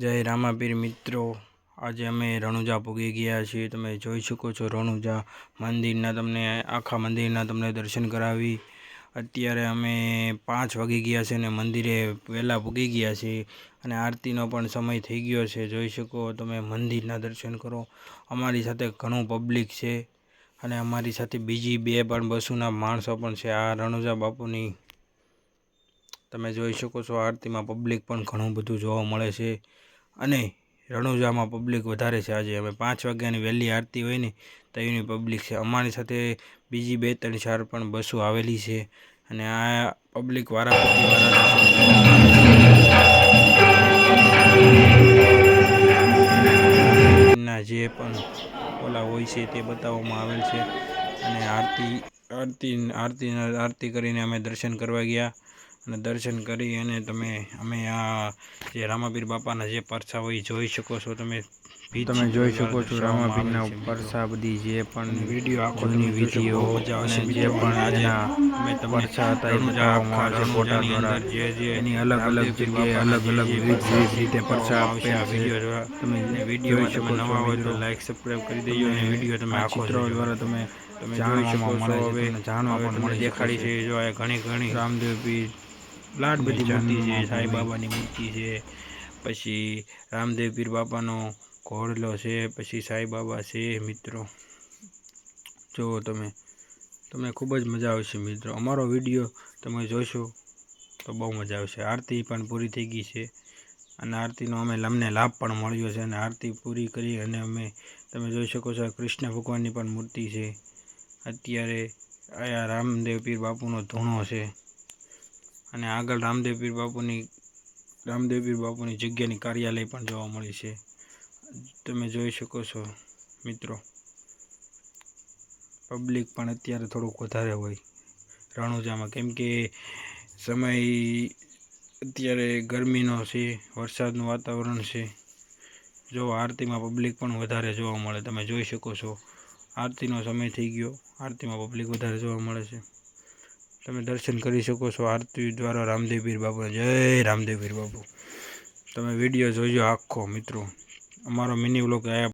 જય રામાપીર મિત્રો. આજે અમે રણુજા પૂગી ગયા છીએ. તમે જોઈ શકો છો રણુજા મંદિરના તમને, આખા મંદિરના તમને દર્શન કરાવી. અત્યારે અમે પાંચ વાગી ગયા છે અને મંદિરે વહેલા પૂગી ગયા છીએ અને આરતીનો પણ સમય થઈ ગયો છે. જોઈ શકો તમે મંદિરના દર્શન કરો. અમારી સાથે ઘણું પબ્લિક છે અને અમારી સાથે બીજી બે પણ બસોના માણસો પણ છે. આ રણુજા બાપુની તમે જોઈ શકો છો આરતીમાં પબ્લિક પણ ઘણું બધું જોવા મળે છે. અને રણુજામાં પબ્લિક વધારે છે. આજે અમે પાંચ વાગ્યાની વહેલી આરતી હોય ને, તો પબ્લિક છે. અમારી સાથે બીજી બે ત્રણ ચાર પણ બસો આવેલી છે. અને આ પબ્લિક વાળા ના જે પણ ઓલા હોય છે તે બતાવવામાં આવેલ છે. અને આરતી આરતી આરતી આરતી કરીને અમે દર્શન કરવા ગયા. અને દર્શન કરી અને તમે અમે આ જે રામાપીર બાપાના જે પરછા હોય જોઈ શકો છો. તમે તમે જોઈ શકો છો રામાપીરના પરછા બધી જે પણ વીડિયો આખોની વીડિયો અને જે પણ આજના પરછા હતા જે જે એની અલગ અલગ જગ્યાએ અલગ અલગ વિવિધ રીતે પરછા આપ્યા વીડિયો તમે વીડિયો તમે નવા હોય તો લાઈક સબસ્ક્રાઈબ કરી દેજો અને વીડિયો તમે આખો દ્વારા તમે તમે જોઈ શકો છો હવે જાણવા પણ મળી દેખાડી છે. જો આ ઘણી ઘણી રામદેવ પીર લાડ બધી મૂર્તિ છે સાંઈ બાબાની મૂર્તિ છે પછી રામદેવ પીર બાપાનો ઘોડલો છે પછી સાંઈ બાબા છે મિત્રો. જુઓ તમે તમને ખૂબ જ મજા આવશે મિત્રો. અમારો વીડિયો તમે જોશો તો બહુ મજા આવશે. આરતી પણ પૂરી થઈ ગઈ છે અને આરતીનો અમે અમને લાભ પણ મળ્યો છે અને આરતી પૂરી કરી અને અમે તમે જોઈ શકો છો કૃષ્ણ ભગવાનની પણ મૂર્તિ છે. અત્યારે આયા રામદેવ પીર બાપુનો ધૂણો છે. અને આગળ રામદેવ પીર બાપુની રામદેવ પીર બાપુની જગ્યાની કાર્યાલય પણ જોવા મળી છે. તમે જોઈ શકો છો, મિત્રો. પબ્લિક પણ અત્યારે થોડુંક વધારે હોય. રણુજામાં કેમ કે સમય અત્યારે ગરમીનો છે, વરસાદનું વાતાવરણ છે. જો આરતીમાં પબ્લિક પણ વધારે જોવા મળે. તમે જોઈ શકો છો, આરતીનો સમય થઈ ગયો. આરતીમાં પબ્લિક વધારે જોવા મળે છે. તમે દર્શન કરી શકો છો આરતી દ્વારા રામદેવ પીર બાપુ જય રામદેવ પીર બાપુ. તમે વીડિયો જોજો આખો મિત્રો. અમારો મિની વ્લોગ આયા